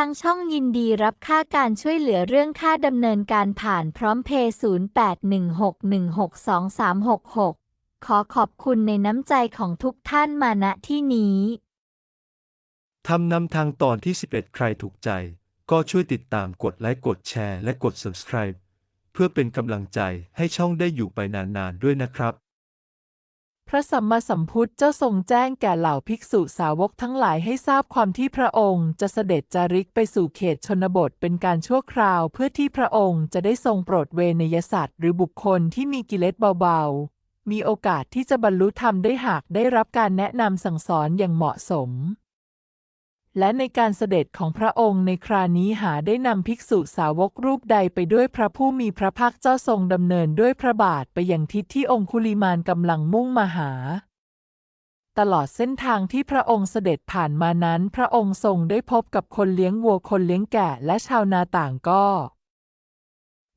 ทางช่องยินดีรับค่าการช่วยเหลือเรื่องค่าดำเนินการผ่านพร้อมเพย์0816162366 ขอขอบคุณในน้ำใจของทุกท่านมาณที่นี้ทำนำทางตอนที่ 11 ใครถูกใจ ก็ช่วยติดตามกดไลค์กดแชร์และกด subscribe เพื่อเป็นกำลังใจให้ช่องได้อยู่ไปนานๆด้วยนะครับ พระสัมมาสัมพุทธเจ้าทรงแจ้งแก่เหล่าภิกษุสาวกทั้งหลายให้ทราบความที่พระองค์จะเสด็จจาริกไปสู่เขตชนบทเป็นการชั่วคราวเพื่อที่พระองค์จะได้ทรงโปรดเวนยสัตว์หรือบุคคลที่มีกิเลสเบาๆ มีโอกาสที่จะบรรลุธรรมได้หากได้รับการแนะนำสั่งสอนอย่างเหมาะสม และในการเสด็จของพระองค์ในครานี้หาได้นำภิกษุสาวกรูปใดไปด้วยพระผู้มีพระภาคเจ้าทรงดำเนินด้วยพระบาทไปยังทิศที่องคุลิมานกำลังมุ่งมาหา ตลอดเส้นทางที่พระองค์เสด็จผ่านมานั้น พระองค์ทรงได้พบกับคนเลี้ยงวัวคนเลี้ยงแกะและชาวนาต่างก็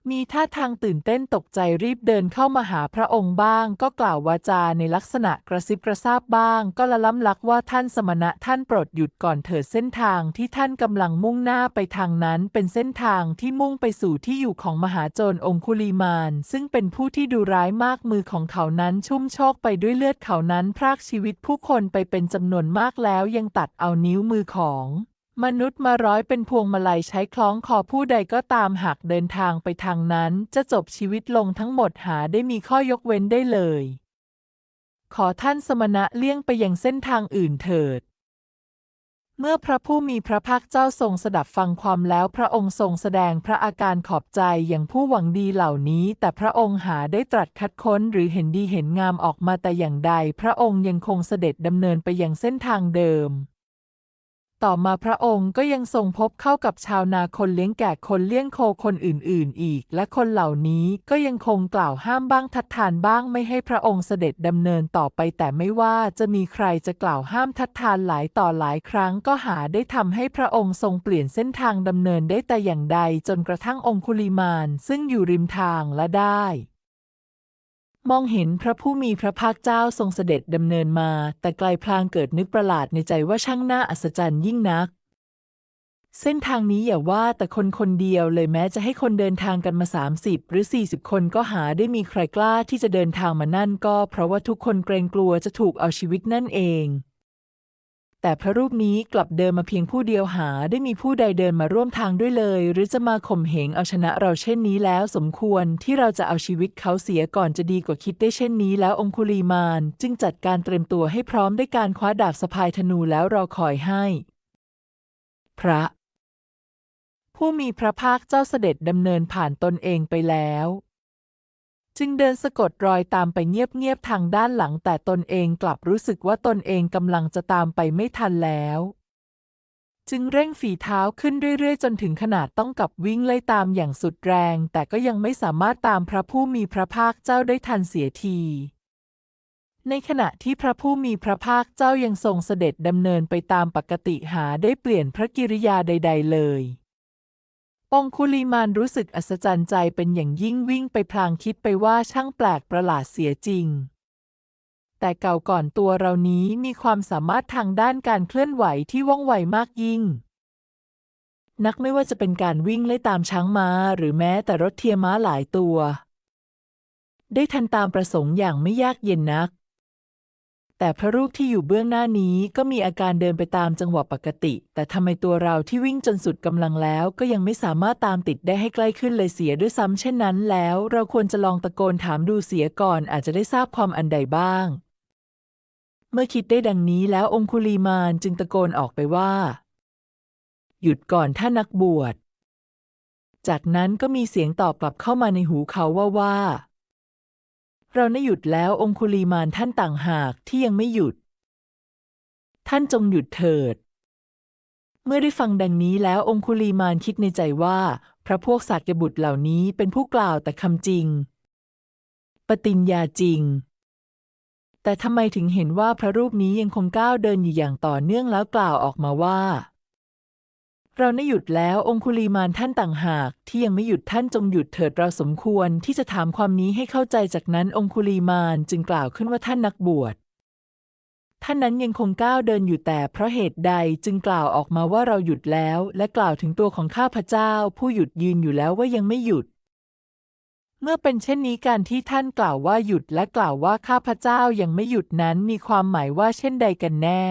มีท่าทางตื่นเต้นตกใจรีบเดินเข้ามาหาพระองค์บ้าง ก็กล่าววาจาในลักษณะกระซิบกระซาบบ้าง ก็ละล้ำลักว่าท่านสมณะท่านโปรดหยุดก่อนเถิดเส้นทางที่ท่านกำลังมุ่งหน้าไปทางนั้นเป็นเส้นทางที่มุ่งไปสู่ที่อยู่ของมหาโจรองคุลีมาน ซึ่งเป็นผู้ที่ดูร้ายมากมือของเขานั้นชุ่มโชกไปด้วยเลือดเขานั้นพรากชีวิตผู้คนไปเป็นจำนวนมากแล้วยังตัดเอานิ้วมือของ มนุษย์มาร้อยเป็นพวงมาลัยใช้คล้องคอผู้ใดก็ตามหากเดินทางไปทางนั้น จะจบชีวิตลงทั้งหมดหาได้มีข้อยกเว้นได้เลย ขอท่านสมณะเลี่ยงไปยังเส้นทางอื่นเถิด เมื่อพระผู้มีพระภาคเจ้าทรงสดับฟังความแล้วพระองค์ทรงแสดงพระอาการขอบใจอย่างผู้หวังดีเหล่านี้ แต่พระองค์หาได้ตรัสคัดค้นหรือเห็นดีเห็นงามออกมาแต่อย่างใด พระองค์ยังคงเสด็จดำเนินไปยังเส้นทางเดิม ต่อมาพระองค์ก็ยังทรงพบเข้ากับชาวนาคนเลี้ยงแกะคนเลี้ยงโคคนอื่น ๆ อีก และคนเหล่านี้ก็ยังคงกล่าวห้ามบ้างทัดทานบ้างไม่ให้พระองค์เสด็จดำเนินต่อไปแต่ไม่ว่าจะมีใครจะกล่าวห้ามทัดทานหลายต่อหลายครั้งก็หาได้ทำให้พระองค์ทรงเปลี่ยนเส้นทางดำเนินได้แต่อย่างใดจนกระทั่งองคุลิมานซึ่งอยู่ริมทางและได้ มองเห็นพระผู้มีพระภาคเจ้าทรงเสด็จดำเนินมา แต่ไกลพลางเกิดนึกประหลาดในใจว่าช่างน่าอัศจรรย์ยิ่งนัก เส้นทางนี้อย่าว่าแต่คนคนเดียวเลยแม้จะให้คนเดินทางกันมา 30 หรือ 40 คนก็หาได้มีใครกล้าที่จะเดินทางมานั่นก็เพราะว่าทุกคนเกรงกลัวจะถูกเอาชีวิตนั่นเอง แต่พระรูปนี้กลับเดินมาเพียงผู้เดียวหาได้มีผู้ใดเดินมาร่วมทางด้วยเลย หรือจะมาข่มเหงเอาชนะเราเช่นนี้แล้วสมควรที่เราจะเอาชีวิตเขาเสียก่อนจะดีกว่าคิดได้เช่นนี้แล้วองคุลีมานจึงจัดการเตรียมตัวให้พร้อมด้วยการคว้าดาบสะพายธนูแล้วรอคอยให้ พระ ผู้มีพระภาคเจ้าเสด็จดำเนินผ่านตนเองไปแล้ว จึงเดินสะกดรอยตามไปเงียบๆทางด้านหลัง แต่ตนเองกลับรู้สึกว่าตนเองกำลังจะตามไปไม่ทันแล้ว จึงเร่งฝีเท้าขึ้นเรื่อยๆ จนถึงขนาดต้องกลับวิ่งไล่ตามอย่างสุดแรง แต่ก็ยังไม่สามารถตามพระผู้มีพระภาคเจ้าได้ทันเสียทีในขณะที่พระผู้มีพระภาคเจ้ายังทรงเสด็จดำเนินไปตามปกติหาได้เปลี่ยนพระกิริยาใด ๆ เลย องคุลีมานรู้สึกอัศจรรย์ใจเป็นอย่างยิ่งวิ่งไปพลางคิดไปว่าช่างแปลกประหลาดเสียจริง แต่เก่าก่อนตัวเรานี้มีความสามารถทางด้านการเคลื่อนไหวที่ว่องไวมากยิ่ง นักไม่ว่าจะเป็นการวิ่งไล่ตามช้างม้าหรือแม้แต่รถเทียมม้าหลายตัว ได้ทันตามประสงค์อย่างไม่ยากเย็นนัก แต่พระรูปที่อยู่เบื้องหน้านี้ก็มีอาการเดินไปตามจังหวะปกติ แต่ทำไมตัวเราที่วิ่งจนสุดกำลังแล้ว ก็ยังไม่สามารถตามติดได้ให้ใกล้ขึ้นเลยเสียด้วยซ้ำเช่นนั้นแล้ว เราควรจะลองตะโกนถามดูเสียก่อนอาจจะได้ทราบความอันใดบ้าง เมื่อคิดได้ดังนี้แล้วองคุลีมานจึงตะโกนออกไปว่า หยุดก่อนท่านนักบวช จากนั้นก็มีเสียงตอบกลับเข้ามาในหูเขาว่าว่า เราได้หยุดแล้วองคุลีมานท่านต่างหากที่ยังไม่หยุด ท่านจงหยุดเถิด เมื่อได้ฟังดังนี้แล้วองคุลีมานคิดในใจว่า พระพวกสัตยบุตรเหล่านี้เป็นผู้กล่าวแต่คำจริง ปฏิญญาจริง แต่ทำไมถึงเห็นว่าพระรูปนี้ยังคงก้าวเดินอยู่อย่างต่อเนื่องแล้วกล่าวออกมาว่า เราได้หยุดแล้วองคุลีมานท่านต่างหาก ที่ยังไม่หยุดท่านจงหยุดเถิดเราสมควรที่จะถามความนี้ให้เข้าใจจากนั้นองคุลีมานจึงกล่าวขึ้นว่าท่านนักบวชท่านนั้นยังคงก้าวเดินอยู่แต่เพราะเหตุใดจึงกล่าวออกมาว่าเราหยุดแล้ว และกล่าวถึงตัวของข้าพเจ้า ผู้หยุดยืนอยู่แล้วว่ายังไม่หยุด เมื่อเป็นเช่นนี้การที่ท่านกล่าวว่าหยุดและกล่าวว่าข้าพเจ้ายังไม่หยุดนั้นมีความหมายว่าเช่นใดกันแน่